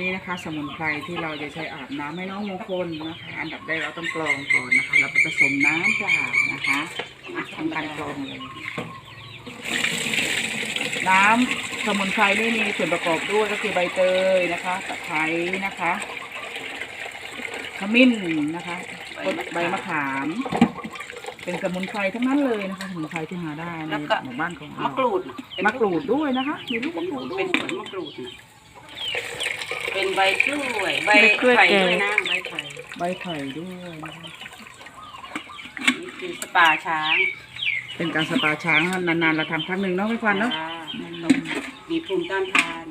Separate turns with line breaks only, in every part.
นี่นะคะสมุนไพรที่เราจะใช้อาบน้ำให้น้องมงคลนะคะ อันดับแรกเราต้องกรองก่อนนะคะ เราไปผสมน้ำเปล่านะคะอะทำการกรองเลยน้ำสมุนไพรนี่มีส่วนประกอบด้วยก็คือใบเตยนะคะตะไคร้นะคะขมิ้นนะคะใบมะขาม เป็นสมุนไพรทั้งนั้นเลยนะคะสมุนไพรที่หาได้ใน
แล้วก็
หมู่บ้านของเรา
มะกรูด
มะกรูดด้วยนะคะ มีลูกมะกรูดด้ว
เป็
ย
นผลมะกรูดน่ะ เป็นใบกล้วยใบ
ใบกล้วย
ไผ่
แก่
ด้วยนะใบไผ่
ใบไผ่ด้วยนะคะ
นี่คือสปาช้าง
เป็นการสปาช้างนานๆเราทำครั้งหนึ่งเนาะไม่ฟันเนาะ
จ้า
อืม
มีภูมิต้านทาน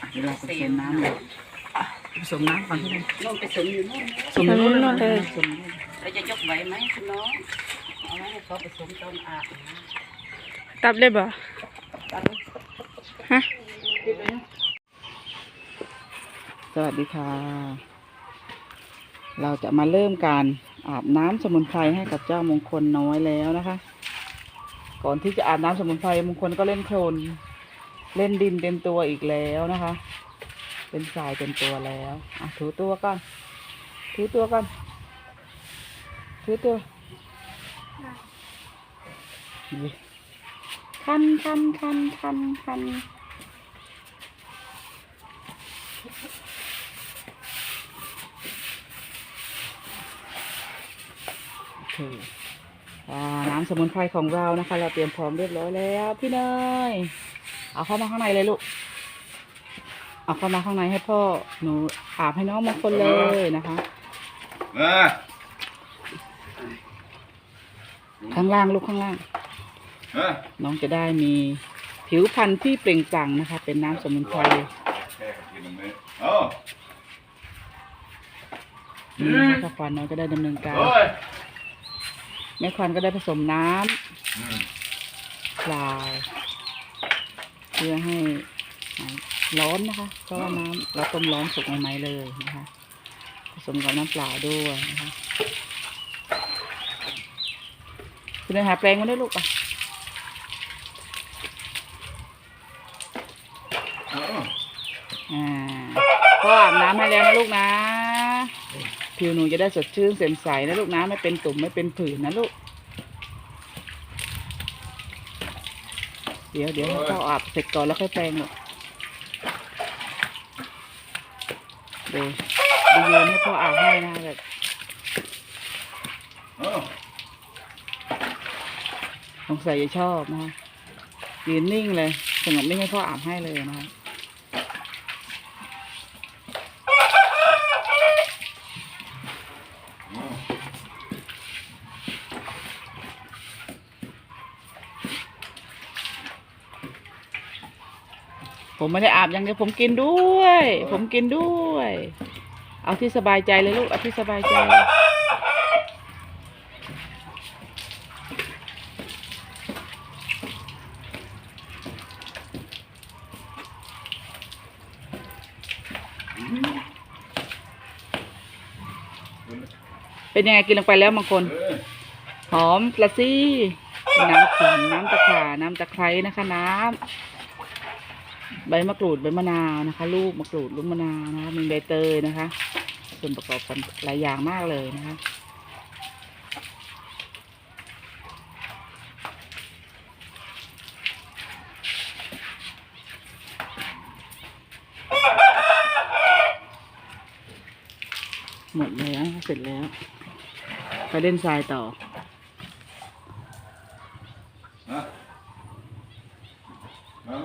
อะเดี๋ยวเราผสมน้ำเลยอะผสมน้ำก่อนที่นึง
นู่นไปสมอยู่นู่นนะ
ผสมในนู้น
ผสมในนู้นเลย
ผสมในนู้น
เราจะยกไหวไหมคุณน้องเอาไว้ให้เขาผสมตอนอาบนะ
ตับเลยบ่
ตัดเลย
ฮะ
ปิดเลยนะ สวัสดีค่ะ เราจะมาเริ่มการอาบน้ำสมุนไพรให้กับเจ้ามงคลน้อยแล้วนะคะ ก่อนที่จะอาบน้ำสมุนไพรมงคลก็เล่นโคลนเล่นดินเต็มตัวอีกแล้วนะคะ เป็นสายเต็มตัวแล้วอะถูตัวก่อนถูตัวก่อนถูตัวนี่คันคันคันคันคัน เคอ่าน้ำสมุนไพรของเรานะคะ เราเตรียมพร้อมเรียบร้อยแล้ว พี่เนยเอาเข้ามาข้างในเลยลูก เอาเข้ามาข้างในให้พ่อหนูอาบให้น้องมงคลเลยนะคะ
มา
ข้างล่างลูกข้างล่าง
มา
น้องจะได้มีผิวพรรณที่เปล่งปลั่งนะคะ เป็นน้ำสมุนไพร
แค่กินตรงนี้โอ้
นี่นะคะควันน้องจะได้ดำเนินการ
โอ้ย
แม่ควันก็ได้ผสมน้ำ
อืม
เปล่าเพื่อให้หายร้อนนะคะ เพราะว่าน้ำเราต้มร้อนสุกใหม่ๆเลยนะคะ ผสมกับน้ำเปล่าด้วยนะคะคุณเดินหาแปรงมาด้วยลูกอะ
โอ้
อ่าพ่ออาบน้ำให้แล้วนะลูกนะ ผิวหนูจะได้สดชื่นเสมใสนะลูกนะไม่เป็นตุ่มไม่เป็นผื่นนะลูก เดี๋ยวเดี๋ยวให้พ่ออาบเสร็จก่อนแล้วค่อยแปรงหรอกเดี๋ยวดูโยนให้พ่ออาบให้นะแบบสงสัยจะชอบนะคะยืนนิ่งเลยสงบนิ่งให้พ่ออาบให้เลยนะคะ ผมไม่ได้อาบอย่างเดียวผมกินด้วย ผมกินด้วย เอาที่สบายใจเลยลูกเอาที่สบายใจเป็นยังไงกินลงไปแล้วบางคน หอมกระซี่ น้ำขิงน้ำตะข่าน้ำตะไคร้นะคะน้ำ ใบมะกรูดใบมะนาวนะคะ ลูกมะกรูดลูกมะนาวนะคะมีใบเตยนะคะ ส่วนประกอบกันหลายอย่างมากเลยนะคะหมดแล้วเสร็จแล้ว ไปเล่นทรายต่อ
มามา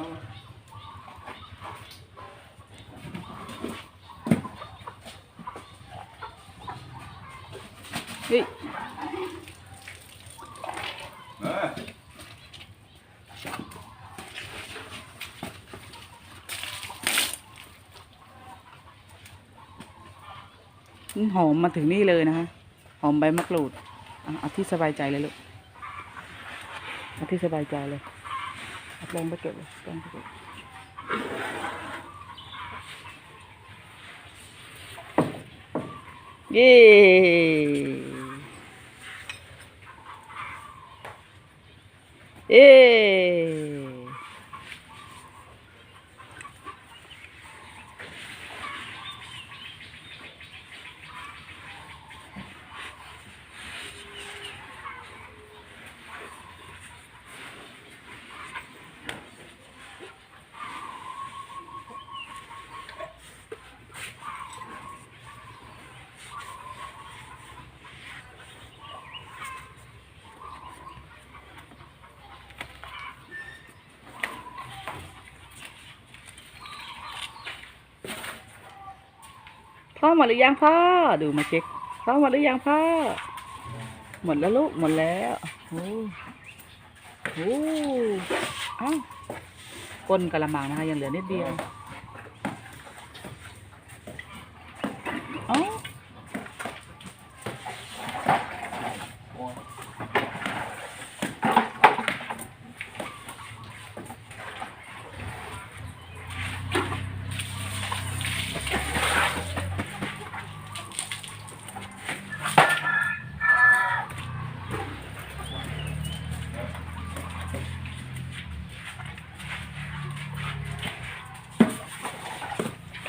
เฮ้ย
มา
มัน หอมมาถึงนี่เลยนะคะหอมใบมะกรูดเอาที่สบายใจเลยลูกเอาที่สบายใจเลยเอาแปรงไปเก็บเลยแปรงไปเก็บเย้เย้ เข้าหมดหรือยังพ่อ ดูมาเช็คเข้าหมดหรือยังพ่อ หมดแล้วลูกหมดแล้วโอ้โหอ้าวก้นกระมังนะคะยังเหลือนิดเดียว เอ้า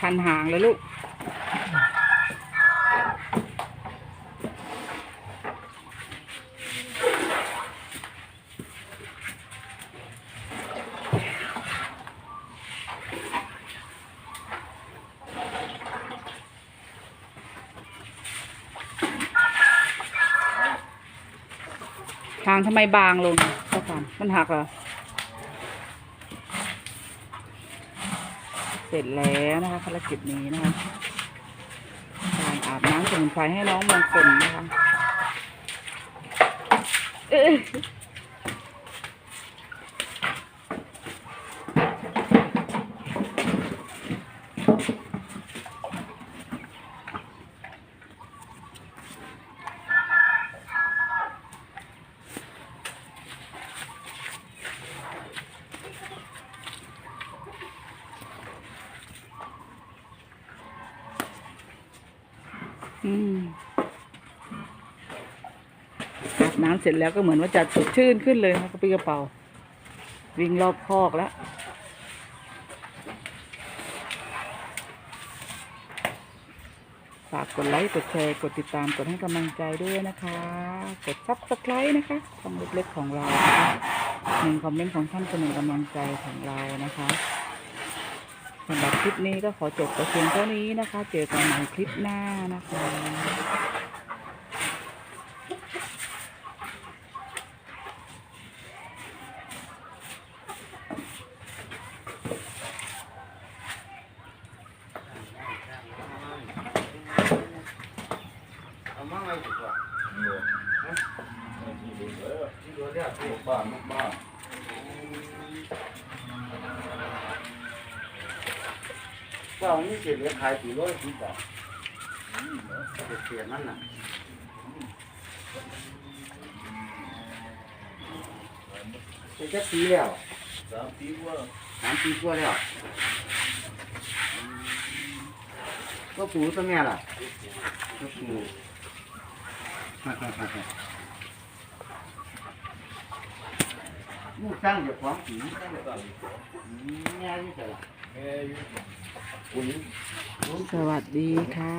พันหางเลยลูก หางทำไมบางลงเจ้าค่ะมันหักเหรอ เสร็จแล้วนะคะภารกิจนี้นะคะการอาบน้ำสมุนไพรให้น้องมงคลนะคะ อืมอาบน้ำเสร็จแล้วก็เหมือนว่าจะสดชื่นขึ้นเลยนะคะกระปี้กระเป๋า วิ่งรอบคอกแล้วฝากกดไลค์กดแชร์กดติดตามกดให้กำลังใจด้วยนะคะ กดซับสไครต์นะคะช่องเล็กๆของเราหนึ่งคอมเมนต์ของท่านเป็นหนึ่งกำลังใจของเรานะคะ สำหรับคลิปนี้ก็ขอจบแต่เพียงเท่านี้นะคะ เจอกันใหม่คลิปหน้านะคะ
บ้านบ้าน
ก็เอานี่เสียเหลือขายสี่ร้อยสิบบาทเสียนั่นน่ะเป็นแค่ปีแล้ว
สามปีกว่า
สามปีกว่าแล้วก็ปูตัวแม่ล่ะก็ปู่มูกตั้งอย่าขวางผีตั้งอย่าขวางอืมแง่ยี่แต่ละ
สวัสดีค่ะ